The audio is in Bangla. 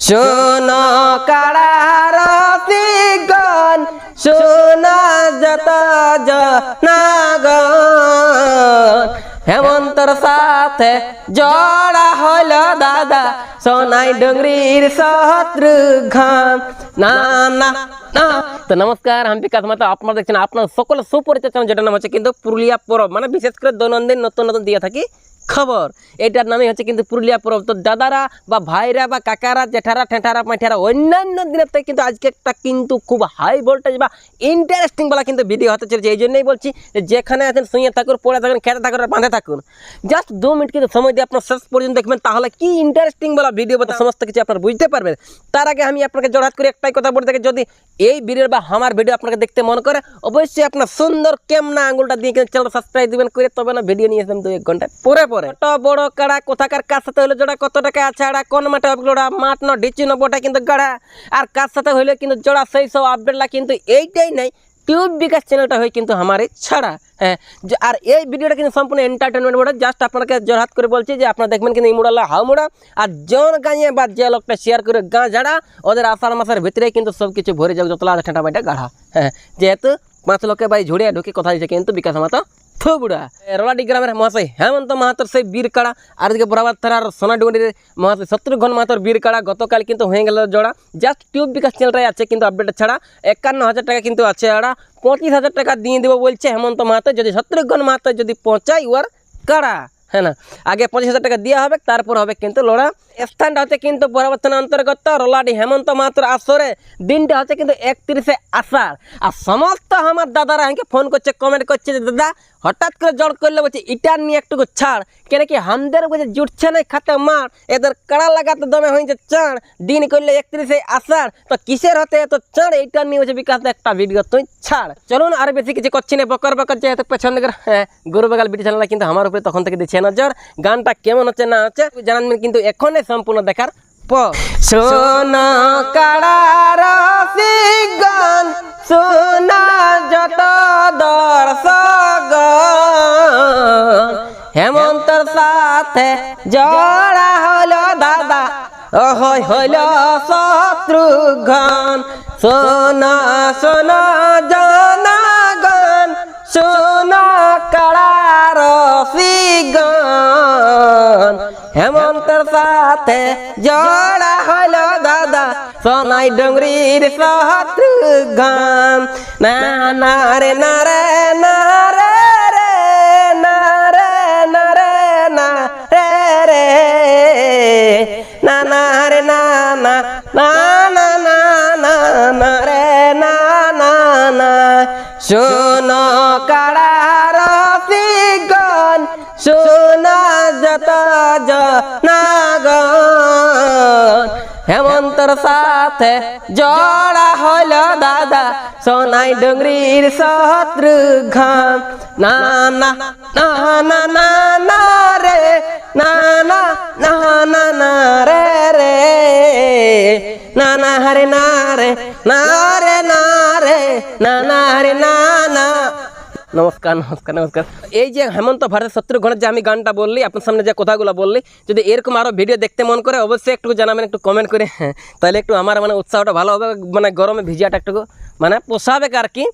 শোনো কাড়ার গন শোনা যত জনাগন হেমন্তর সাথে জড়া হল দাদা, সোনাই ডুঙ্গরির শত্রু না না না। তো নমস্কার, আমি বিকাশ মাতা, আপনারা দেখছেন আপনার সকল সুপরিচিত যেটার নাম হচ্ছে কিন্তু পুরুলিয়া পরব। মানে বিশেষ করে দৈনন্দিন নতুন নতুন দিয়ে থাকি। খবর। এটার নামই হচ্ছে কিন্তু পুরুলিয়া পরব তো দাদারা বা ভাইরা বা কাকারা, জেঠারা, ঠেঠারা মাঠারা অন্যান্য দিনের থেকে কিন্তু আজকে একটা কিন্তু খুব হাই ভোল্টেজ বা ইন্টারেস্টিং বলা কিন্তু ভিডিও হতে চলেছে। এই জন্যই বলছি যে যেখানে আছেন শুয়ে থাকুন পড়ে থাকুন, খেতে থাকুন আর বাঁধে থাকুন। জাস্ট দু মিনিট কিন্তু সময় দিয়ে আপনার শেষ পর্যন্ত দেখবেন, তাহলে কি ইন্টারেস্টিং বলা ভিডিও বা সমস্ত কিছু আপনার বুঝতে পারবেন। তার আগে আমি আপনাকে জড়াত করে একটাই কথা বলতে থাকি, যদি এই ভিডিও বা আমার ভিডিও আপনাকে দেখতে মন করে, অবশ্যই আপনার সুন্দর কেমনা আঙুলটা দিয়ে কিন্তু চ্যানেল সাবস্ক্রাইব দেবেন, করে তবে না ভিডিও নিয়ে আসবেন দু এক ঘণ্টা পরে পরে। ছোট, বড়, কাড়া, কোথাকার কার সাথে হলে জোড়া, কত টাকা আছে, আড়া, কোন মাঠে জোড়া মাঠ ন ডিচি নবটা কিন্তু গাড়া। আর কার সাথে হইলে কিন্তু জোড়া, সেই সব আপডেটলা কিন্তু এইটাই নাই টিউব বিকাশ চ্যানেলটা হয় কিন্তু আমার ছাড়া হ্যাঁ। আর এই ভিডিওটা কিন্তু সম্পূর্ণ এন্টারটেনমেন্ট মোডে জাস্ট আপনাকে জোরহাত করে বলছি যে, আপনারা দেখবেন কিন্তু এই মোড়ালা হাও মোড়া। আর জন গাঁয়ে বা যে লোকটা শেয়ার করে গাঁ ঝাড়া, ওদের আষাঢ় মাসের ভিতরে কিন্তু সব কিছু ভরে যাবে, যতলা ঠান্ডা বাইটা গাঢ়া হ্যাঁ। যেহেতু পাঁচ লোকে বাই ঝুড়িয়া ঢুকে কথা দিচ্ছে কিন্তু বিকাশ মাতা থুবুড়া রোলাডি গ্রামের মহাশয় হেমন্ত মাহাতর সেই বীর কাড়া, আর এদিকে বরাবর থানার সোনাডুঙ্গির মহাশয় শত্রুঘ্ন মাহাতর বীর কাড়া গতকাল কিন্তু হয়ে গেল জোড়া। জাস্ট টিউব বিকাশ চ্যানেলটাই আছে কিন্তু আপডেট ছাড়া। একান্ন হাজার টাকা কিন্তু আছে আড়া। পঁচিশ হাজার টাকা দিয়ে দেবো বলছে হেমন্ত মাহাতো যদি শত্রুঘ্ন মাহাতো যদি পৌঁছাই ওর কাড়া হ্যাঁ না? আগে পঁচিশ হাজার টাকা দেওয়া হবে, তারপর হবে কিন্তু লড়া। স্থানটা হচ্ছে কিন্তু বরাবর থানা অন্তর্গত রোলাডি হেমন্ত মাহাতোর আসরে। দিনটা হচ্ছে কিন্তু একত্রিশে আষাঢ়। আর সমস্ত আমার দাদারা আমাকে ফোন করছে কমেন্ট করছে যে, দাদা হঠাৎ করে জড় করলে, বলছে ইটার নিয়ে একটুকু ছাড়। কেন কি হামদের বলছে জুটছে না, খাতে মার। এদের কাড়া লাগাতে দমে হয়েছে চাঁড় দিন করলে একত্রিশে আষাঢ়। তো কিসের হতে এত চাঁড় এইটা নিয়ে হচ্ছে বিকাশ একটা ভিডিও তুই ছাড়। চলুন, আর বেশি কিছু করছি না, বকর বকর যেহেতু পেছন দিকে হ্যাঁ গরু বেগাল ভিডিও চ্যানেল কিন্তু আমার উপরে তখন থেকে দিচ্ছে নজর গানটা কেমন হচ্ছে না হচ্ছে জানান কিন্তু এখনই সম্পূর্ণ দেখার পর। সোনা কাড়ার হেমন্তর সাথে জড়া হলো দাদা। ওহই হইল শত্রুঘ্ন। সোনা সোনা জানা গান সোনা কাড়ার গান হেমন্তর সাথে জড়া হইল দাদা। সোনাই ডুঙ্গরির শত্রুঘ্ন। না না রে না রে না রে। না না না না রে না না না শোনো কাড়ার গন শোনা যত জনাগন হেমন্তর সাথে জড়া হল দাদা সোনাই ডুঙ্গরির শত্রুঘ্ন না না না না না রে না না না না রে না না হরে না রে না রে না রে না না হরে না না। নমস্কার নমস্কার নমস্কার। এই যে হেমন্ত ভারত শত্রুঘ্নের যে আমি গানটা বললি আপনার সামনে যে কথাগুলো বললি যদি এরকম আরও ভিডিও দেখতে মন করে অবশ্যই একটু জানাবেন একটু কমেন্ট করে। হ্যাঁ, তাহলে একটু আমার মানে উৎসাহটা ভালো হবে মানে গরমে ভিজিয়াটা একটু মানে পোষাবে আর কি?